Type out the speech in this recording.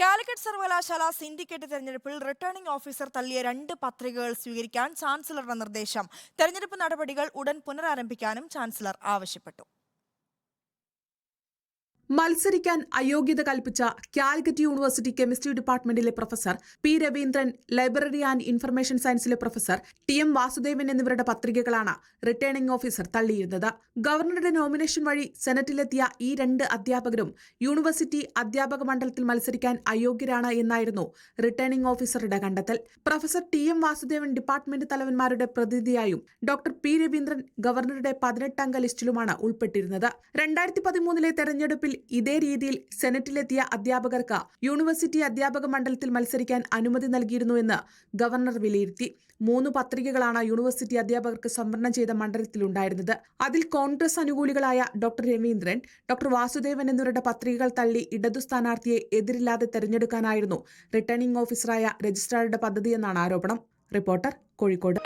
കാലിക്കറ്റ് സർവകലാശാല സിൻഡിക്കേറ്റ് തെരഞ്ഞെടുപ്പിൽ returning officer തള്ളിയ രണ്ട് പത്രികകൾ സ്വീകരിക്കാൻ ചാൻസലറുടെ നിർദ്ദേശം. തെരഞ്ഞെടുപ്പ് നടപടികൾ ഉടൻ പുനരാരംഭിക്കാനും ചാൻസലർ ആവശ്യപ്പെട്ടു. മത്സരിക്കാൻ അയോഗ്യത കൽപ്പിച്ച Calicut university chemistry ഡിപ്പാർട്ട്മെന്റിലെ professor P Raveendran library and information സയൻസിലെ professor T M Vasudevan എന്നിവരുടെ പത്രികകളാണ് റിട്ടേണിംഗ് ഓഫീസർ തള്ളിയിരുന്നത്. ഗവർണറുടെ നോമിനേഷൻ വഴി സെനറ്റിലെത്തിയ ഈ രണ്ട് അധ്യാപകരും യൂണിവേഴ്സിറ്റി അധ്യാപക മണ്ഡലത്തിൽ മത്സരിക്കാൻ അയോഗ്യരാണ് എന്നായിരുന്നു റിട്ടേണിംഗ് ഓഫീസറുടെ കണ്ടെത്തൽ. Professor T M Vasudevan department തലവന്മാരുടെ പ്രതിനിധിയായും ഡോക്ടർ പി രവീന്ദ്രൻ ഗവർണറുടെ പതിനെട്ടംഗ ലിസ്റ്റിലുമാണ് ഉൾപ്പെട്ടിരുന്നത്. രണ്ടായിരത്തി പതിമൂന്നിലെ തെരഞ്ഞെടുപ്പിൽ ഇതേ രീതിയിൽ സെനറ്റിലെത്തിയ അധ്യാപകർക്ക് യൂണിവേഴ്സിറ്റി അധ്യാപക മണ്ഡലത്തിൽ മത്സരിക്കാൻ അനുമതി നൽകിയിരുന്നുവെന്ന് ഗവർണർ വിലയിരുത്തി. മൂന്ന് പത്രികകളാണ് യൂണിവേഴ്സിറ്റി അധ്യാപകർക്ക് സംവരണം ചെയ്ത മണ്ഡലത്തിലുണ്ടായിരുന്നത്. അതിൽ കോൺഗ്രസ് അനുകൂലികളായ ഡോക്ടർ രവീന്ദ്രൻ ഡോക്ടർ വാസുദേവൻ എന്നിവരുടെ പത്രികകൾ തള്ളി ഇടതു സ്ഥാനാർത്ഥിയെ എതിരില്ലാതെ തെരഞ്ഞെടുക്കാനായിരുന്നു റിട്ടേണിംഗ് ഓഫീസറായ രജിസ്ട്രാറുടെ പദ്ധതിയെന്നാണ് ആരോപണം. റിപ്പോർട്ടർ കോഴിക്കോട്.